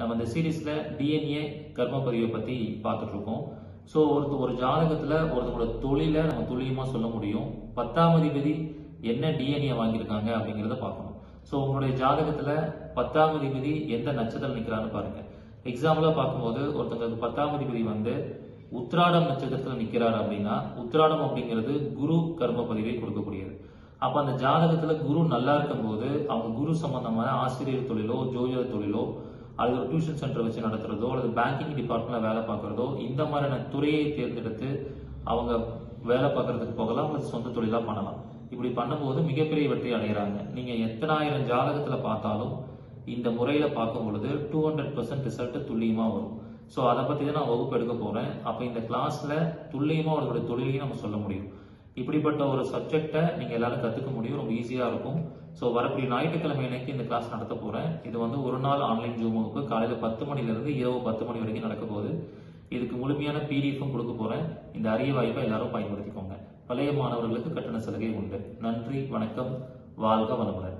நம்ம இந்த சீரீஸ்ல டிஎன்ஏ கர்மப்பதிவை பற்றி பத்தி பார்த்துட்டு இருக்கோம் ஸோ ஒருத்த ஒரு ஜாதகத்துல ஒருத்தவங்களோட தொழிலை நம்ம துல்லியமா சொல்ல முடியும். பத்தாம் அதிபதி என்ன டிஎன்ஏ வாங்கியிருக்காங்க அப்படிங்கிறத பார்க்கணும். ஸோ உங்களுடைய ஜாதகத்துல பத்தாம் அதிபதி எந்த நட்சத்திரம் நிற்கிறான்னு பாருங்க. எக்ஸாம்பிளா பார்க்கும்போது ஒருத்தங்களுக்கு பத்தாம் அதிபதி வந்து உத்ராடம் நட்சத்திரத்துல நிற்கிறார் அப்படின்னா உத்ராடம் அப்படிங்கிறது குரு கர்ம பதிவை கொடுக்கக்கூடியது. அப்ப அந்த ஜாதகத்துல குரு நல்லா இருக்கும்போது அவங்க குரு சம்பந்தமான ஆசிரியர் தொழிலோ ஜோதிட தொழிலோ அல்லது ஒரு டியூஷன் சென்டர் வச்சு நடத்துறதோ அல்லது பேங்கிங் டிபார்ட்மெண்ட்ல வேலை பார்க்கறதோ இந்த மாதிரியான துறையை தேர்ந்தெடுத்து அவங்க வேலை பார்க்கறதுக்கு போகலாம் அல்லது சொந்த தொழிலாக பண்ணலாம். இப்படி பண்ணும்போது மிகப்பெரிய வெற்றி அடைகிறாங்க. நீங்க எத்தனாயிரம் ஜாதகத்துல பார்த்தாலும் இந்த முறையில பார்க்கும் பொழுது டூ ஹண்ட்ரட் பர்சன்ட் ரிசல்ட் துல்லியமா வரும். ஸோ அதை பத்தி தான் நான் வகுப்பு எடுக்க போறேன். அப்ப இந்த கிளாஸ்ல துல்லியமா அவர்களுடைய தொழிலையும் நம்ம சொல்ல முடியும். இப்படிப்பட்ட ஒரு சப்ஜெக்டை நீங்கள் எல்லாரும் கற்றுக்க முடியும் ரொம்ப ஈஸியாக இருக்கும். ஸோ வரக்கூடிய ஞாயிற்றுக்கிழமை அன்னைக்கு இந்த கிளாஸ் நடத்த போகிறேன் இது வந்து ஒரு நாள் ஆன்லைன் ஜூம் வகுப்பு பத்து மணிலேருந்து இரவு பத்து மணி வரைக்கும் நடக்க போகுது. இதுக்கு முழுமையான பிடிஎஃப்பும் கொடுக்க போகிறேன் இந்த அரிய வாய்ப்பை எல்லாரும் பயன்படுத்திக்கோங்க. பழைய மாணவர்களுக்கு கட்டண சலுகை உண்டு. நன்றி வணக்கம் வாழ்க வளமுடன்.